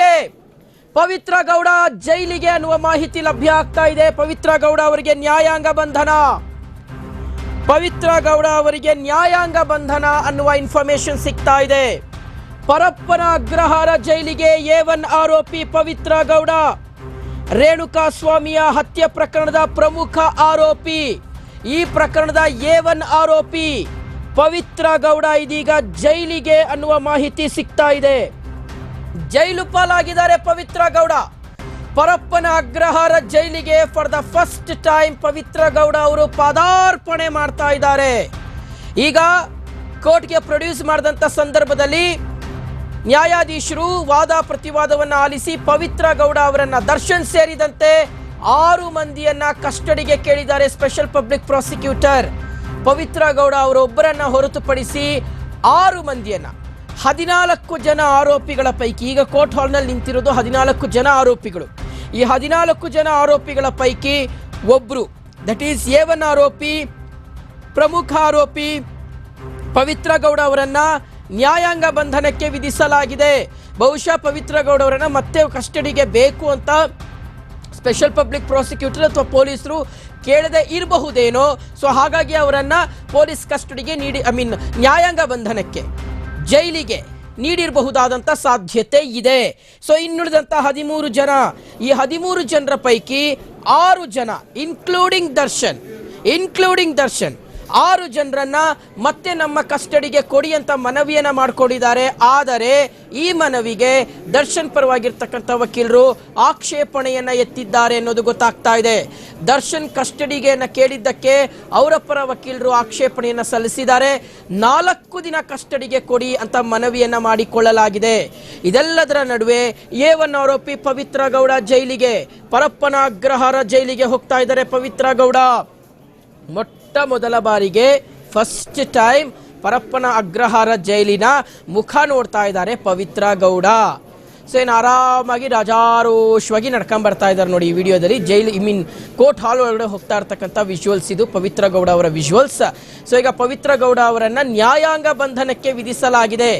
ಜೈಲಿಗೆ ಪವಿತ್ರ ಗೌಡ ಜೈಲಿಗೆ ಅನ್ನುವ ಮಾಹಿತಿ ಲಭ್ಯ ಆಗ್ತಾ ಇದೆ. ಪವಿತ್ರ ಗೌಡ ಅವರಿಗೆ ನ್ಯಾಯಾಂಗ ಬಂಧನ. ಪವಿತ್ರ ಗೌಡ ಅವರಿಗೆ ನ್ಯಾಯಾಂಗ ಬಂಧನ ಅನ್ನುವ ಇನ್ಫಾರ್ಮೇಶನ್ ಸಿಗ್ತಾ ಇದೆ. ಪರಪ್ಪನ ಅಗ್ರಹಾರ ಜೈಲಿಗೆ ಎ ಒನ್ ಆರೋಪಿ ಪವಿತ್ರ ಗೌಡ. ರೇಣುಕಾ ಸ್ವಾಮಿಯ ಹತ್ಯೆ ಪ್ರಕರಣದ ಪ್ರಮುಖ ಆರೋಪಿ. ಈ ಪ್ರಕರಣದ ಎ ಒನ್ ಆರೋಪಿ ಪವಿತ್ರ ಗೌಡ ಇದೀಗ ಜೈಲಿಗೆ ಅನ್ನುವ ಮಾಹಿತಿ ಸಿಗ್ತಾ ಇದೆ. ಜೈಲು ಪಾಲಾಗಿದ್ದಾರೆ ಪವಿತ್ರ ಗೌಡ. ಪರಪ್ಪನ ಅಗ್ರಹಾರ ಜೈಲಿಗೆ for the first time Pavithra Gowda ಅವರು ಪಾದಾರ್ಪಣೆ ಮಾಡ್ತಾ ಇದ್ದಾರೆ. ಈಗ ಕೋರ್ಟ್ಗೆ ಪ್ರೊಡ್ಯೂಸ್ ಮಾಡಿದಂಥ ಸಂದರ್ಭದಲ್ಲಿ ನ್ಯಾಯಾಧೀಶರು ವಾದ ಪ್ರತಿವಾದವನ್ನು ಆಲಿಸಿ ಪವಿತ್ರ ಗೌಡ ಅವರನ್ನು ದರ್ಶನ್ ಸೇರಿದಂತೆ ಆರು ಮಂದಿಯನ್ನ ಕಸ್ಟಡಿಗೆ ಕೇಳಿದ್ದಾರೆ special public prosecutor Pavithra Gowda ಅವರೊಬ್ಬರನ್ನು ಹೊರತುಪಡಿಸಿ ಆರು ಮಂದಿಯನ್ನ. ಹದಿನಾಲ್ಕು ಜನ ಆರೋಪಿಗಳ ಪೈಕಿ, ಈಗ ಕೋರ್ಟ್ ಹಾಲ್ನಲ್ಲಿ ನಿಂತಿರೋದು ಹದಿನಾಲ್ಕು ಜನ ಆರೋಪಿಗಳು. ಈ ಹದಿನಾಲ್ಕು ಜನ ಆರೋಪಿಗಳ ಪೈಕಿ ಒಬ್ರು ದಟ್ ಈಸ್ ಏವನ್ ಆರೋಪಿ, ಪ್ರಮುಖ ಆರೋಪಿ ಪವಿತ್ರ ಗೌಡ ಅವರನ್ನ ನ್ಯಾಯಾಂಗ ಬಂಧನಕ್ಕೆ ವಿಧಿಸಲಾಗಿದೆ. ಬಹುಶಃ ಪವಿತ್ರ ಗೌಡ ಅವರನ್ನ ಮತ್ತೆ ಕಸ್ಟಡಿಗೆ ಬೇಕು ಅಂತ ಸ್ಪೆಷಲ್ ಪಬ್ಲಿಕ್ ಪ್ರಾಸಿಕ್ಯೂಟರ್ ಅಥವಾ ಪೊಲೀಸರು ಕೇಳದೆ ಇರಬಹುದೇನೋ. ಸೊ ಹಾಗಾಗಿ ಅವರನ್ನ ಪೊಲೀಸ್ ಕಸ್ಟಡಿಗೆ ನೀಡಿ ಐ ಮೀನ್ ನ್ಯಾಯಾಂಗ ಬಂಧನಕ್ಕೆ. ಜೈಲಿಗೆ ನೀಡಿರಬಹುದಾದಂಥ ಸಾಧ್ಯತೆ ಇದೆ. ಸೊ ಇನ್ನುಳಿದಂಥ ಹದಿಮೂರು ಜನ, ಈ ಹದಿಮೂರು ಜನರ ಪೈಕಿ ಆರು ಜನ ಇನ್ಕ್ಲೂಡಿಂಗ್ ದರ್ಶನ್ ಇನ್ಕ್ಲೂಡಿಂಗ್ ದರ್ಶನ್ ಆರು ಜನರನ್ನ ಮತ್ತೆ ನಮ್ಮ ಕಸ್ಟಡಿಗೆ ಕೊಡಿ ಅಂತ ಮನವಿಯನ್ನ ಮಾಡಿಕೊಂಡಿದ್ದಾರೆ. ಆದರೆ ಈ ಮನವಿಗೆ ದರ್ಶನ್ ಪರವಾಗಿರ್ತಕ್ಕಂಥ ವಕೀಲರು ಆಕ್ಷೇಪಣೆಯನ್ನ ಎತ್ತಿದ್ದಾರೆ ಅನ್ನೋದು ಗೊತ್ತಾಗ್ತಾ ಇದೆ. ದರ್ಶನ್ ಕಸ್ಟಡಿಗೆಯನ್ನು ಕೇಳಿದ್ದಕ್ಕೆ ಅವರ ಪರ ವಕೀಲರು ಆಕ್ಷೇಪಣೆಯನ್ನ ಸಲ್ಲಿಸಿದ್ದಾರೆ. ನಾಲ್ಕು ದಿನ ಕಸ್ಟಡಿಗೆ ಕೊಡಿ ಅಂತ ಮನವಿಯನ್ನ ಮಾಡಿಕೊಳ್ಳಲಾಗಿದೆ. ಇದೆಲ್ಲದರ ನಡುವೆ ಎ ಒನ್ ಆರೋಪಿ ಪವಿತ್ರ ಗೌಡ ಜೈಲಿಗೆ, ಪರಪ್ಪನ ಅಗ್ರಹಾರ ಜೈಲಿಗೆ ಹೋಗ್ತಾ ಇದ್ದಾರೆ ಪವಿತ್ರ ಗೌಡ. ಮೊಟ್ಟ ಮೊದಲ ಬಾರಿಗೆ ಫಸ್ಟ್ ಟೈಮ್ ಪರಪ್ಪನ ಅಗ್ರಹಾರ ಜೈಲಿನ ಮುಖ ನೋಡ್ತಾ ಇದ್ದಾರೆ ಪವಿತ್ರ ಗೌಡ. ಸೊ ಏನು ಆರಾಮಾಗಿ ರಾಜಾರೋಷವಾಗಿ ನಡ್ಕೊಂಡ್ ಬರ್ತಾ ಇದ್ದಾರೆ ನೋಡಿ ಈ ವಿಡಿಯೋದಲ್ಲಿ. Jail I mean court hall ಒಳಗಡೆ ಹೋಗ್ತಾ ಇರ್ತಕ್ಕಂಥ ವಿಜುವಲ್ಸ್ ಇದು, ಪವಿತ್ರ ಗೌಡ ಅವರ ವಿಜುವಲ್ಸ್ ಸೊ ಈಗ ಪವಿತ್ರ ಗೌಡ ಅವರನ್ನ ನ್ಯಾಯಾಂಗ ಬಂಧನಕ್ಕೆ ವಿಧಿಸಲಾಗಿದೆ.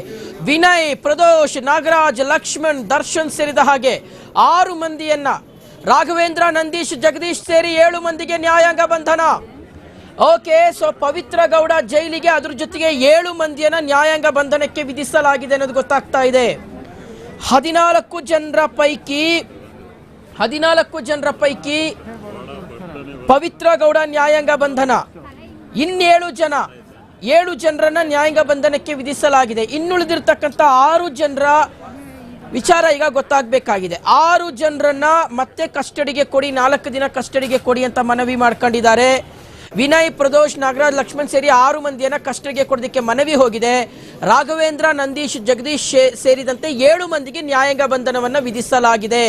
ವಿನಯ್, ಪ್ರದೋಷ್, ನಾಗರಾಜ್, ಲಕ್ಷ್ಮಣ್, ದರ್ಶನ್ ಸೇರಿದ ಹಾಗೆ ಆರು ಮಂದಿಯನ್ನ ರಾಘವೇಂದ್ರ, ನಂದೀಶ್, ಜಗದೀಶ್ ಸೇರಿ ಏಳು ಮಂದಿಗೆ ನ್ಯಾಯಾಂಗ ಬಂಧನ. ಓಕೆ ಸೊ ಪವಿತ್ರ ಗೌಡ ಜೈಲಿಗೆ ಅದ್ರ ಜೊತೆಗೆ ಏಳು ಮಂದಿಯನ್ನ ನ್ಯಾಯಾಂಗ ಬಂಧನಕ್ಕೆ ವಿಧಿಸಲಾಗಿದೆ ಅನ್ನೋದು ಗೊತ್ತಾಗ್ತಾ ಇದೆ. ಹದಿನಾಲ್ಕು ಜನರ ಪೈಕಿ, ಹದಿನಾಲ್ಕು ಜನರ ಪೈಕಿ ಪವಿತ್ರ ಗೌಡ ನ್ಯಾಯಾಂಗ ಬಂಧನ. ಇನ್ನೇಳು ಜನ, ಏಳು ಜನರನ್ನ ನ್ಯಾಯಾಂಗ ಬಂಧನಕ್ಕೆ ವಿಧಿಸಲಾಗಿದೆ. ಇನ್ನುಳಿದಿರ್ತಕ್ಕಂಥ ಆರು ಜನರ ವಿಚಾರ ಈಗ ಗೊತ್ತಾಗಬೇಕಾಗಿದೆ. ಆರು ಜನರನ್ನ ಮತ್ತೆ ಕಸ್ಟಡಿಗೆ ಕೊಡಿ, ನಾಲ್ಕು ದಿನ ಕಸ್ಟಡಿಗೆ ಕೊಡಿ ಅಂತ ಮನವಿ ಮಾಡ್ಕೊಂಡಿದ್ದಾರೆ. ವಿನಯ್ ಪ್ರದೋಷ್ ನಾಗರಾಜ್ ಲಕ್ಷ್ಮಣ್ ಸೇರಿ ಆರು ಮಂದಿಯನ್ನು ಕಸ್ಟಡಿಗೆ ಕೊಡೋದಕ್ಕೆ ಮನವಿ ಹೋಗಿದೆ. ರಾಘವೇಂದ್ರ, ನಂದೀಶ್, ಜಗದೀಶ್ ಸೇರಿದಂತೆ ಏಳು ಮಂದಿಗೆ ನ್ಯಾಯಾಂಗ ಬಂಧನವನ್ನು ವಿಧಿಸಲಾಗಿದೆ.